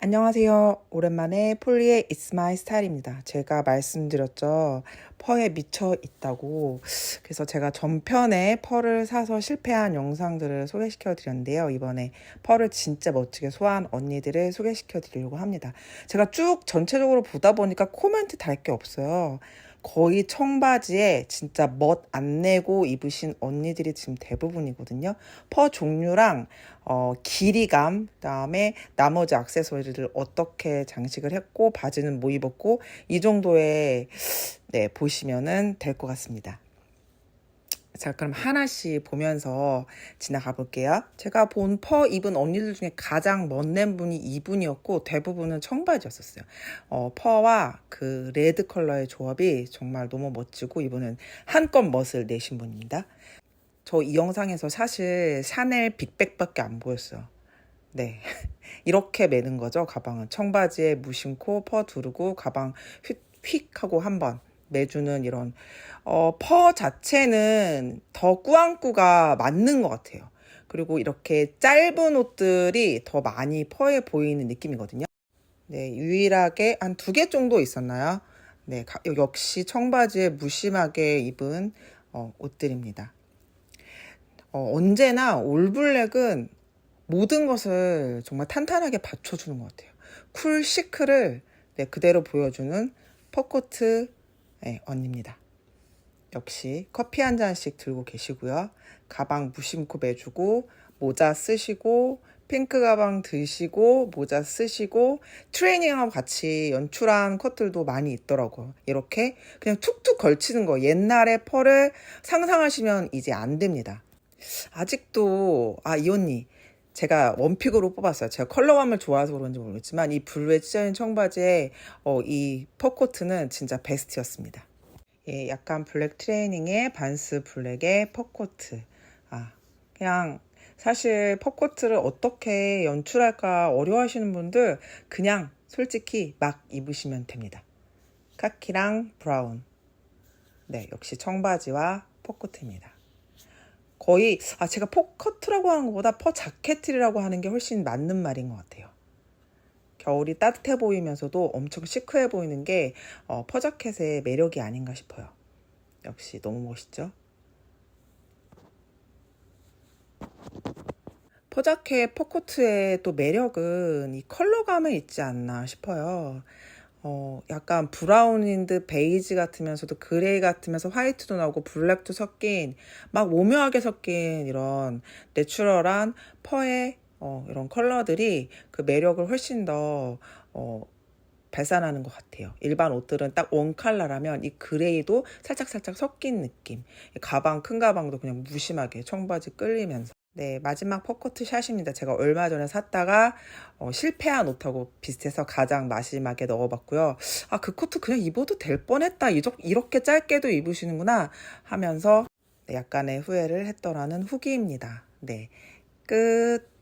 안녕하세요. 오랜만에 폴리의 It's My Style입니다. 제가 말씀드렸죠. 펄에 미쳐 있다고. 그래서 제가 전편에 펄을 사서 실패한 영상들을 소개시켜 드렸는데요. 이번에 펄을 진짜 멋지게 소화한 언니들을 소개시켜 드리려고 합니다. 제가 쭉 전체적으로 보다 보니까 코멘트 달 게 없어요. 거의 청바지에 진짜 멋 안 내고 입으신 언니들이 지금 대부분이거든요. 퍼 종류랑 어, 길이감, 그다음에 나머지 액세서리를 어떻게 장식을 했고 바지는 뭐 입었고 이 정도의 네, 보시면은 될 것 같습니다. 자, 그럼 하나씩 보면서 지나가 볼게요. 제가 본 퍼 입은 언니들 중에 가장 멋낸 분이 이분이었고 대부분은 청바지였었어요. 어, 퍼와 그 레드 컬러의 조합이 정말 너무 멋지고 이분은 한껏 멋을 내신 분입니다. 저 이 영상에서 사실 샤넬 빅백밖에 안 보였어요. 네. 이렇게 매는 거죠, 가방은. 청바지에 무심코 퍼 두르고 가방 휙, 휙 하고 한 번 매주는 이런 어, 퍼 자체는 더 꾸안꾸가 맞는 것 같아요. 그리고 이렇게 짧은 옷들이 더 많이 퍼해 보이는 느낌이거든요. 네, 유일하게 한 두 개 정도 있었나요? 네, 가- 역시 청바지에 무심하게 입은 어, 옷들입니다. 어, 언제나 올블랙은 모든 것을 정말 탄탄하게 받쳐주는 것 같아요. 쿨 시크를 네, 그대로 보여주는 퍼코트 네, 언니입니다. 역시 커피 한 잔씩 들고 계시고요. 가방 무심코 매주고 모자 쓰시고 핑크 가방 드시고 모자 쓰시고 트레이닝하고 같이 연출한 컷들도 많이 있더라고요. 이렇게 그냥 툭툭 걸치는 거 옛날의 펄을 상상하시면 이제 안 됩니다. 아직도 아 이 언니 제가 원픽으로 뽑았어요. 제가 컬러감을 좋아해서 그런지 모르겠지만 이 블루에 찢어진 청바지에 어, 이 퍼코트는 진짜 베스트였습니다. 예, 약간 블랙 트레이닝에 반스 블랙의 퍼코트. 아, 그냥 사실 퍼코트를 어떻게 연출할까 어려워하시는 분들 그냥 솔직히 막 입으시면 됩니다. 카키랑 브라운. 네, 역시 청바지와 퍼코트입니다. 거의 아 제가 포커트라고 하는 것보다 퍼 자켓이라고 하는 게 훨씬 맞는 말인 것 같아요. 겨울이 따뜻해 보이면서도 엄청 시크해 보이는 게 어, 퍼자켓의 매력이 아닌가 싶어요. 역시 너무 멋있죠? 퍼자켓 퍼코트의 또 매력은 이 컬러감에 있지 않나 싶어요. 어, 약간 브라운인 듯 베이지 같으면서도 그레이 같으면서 화이트도 나오고 블랙도 섞인 막 오묘하게 섞인 이런 내추럴한 퍼의 어, 이런 컬러들이 그 매력을 훨씬 더 어, 발산하는 것 같아요. 일반 옷들은 딱 원 컬러라면 이 그레이도 살짝살짝 섞인 느낌. 가방, 큰 가방도 그냥 무심하게 청바지 끌리면서. 네, 마지막 퍼커트 샷입니다. 제가 얼마 전에 샀다가 어, 실패한 옷하고 비슷해서 가장 마지막에 넣어봤고요. 아, 그 코트 그냥 입어도 될 뻔했다. 이렇게 짧게도 입으시는구나 하면서 네, 약간의 후회를 했더라는 후기입니다. 네, 끝.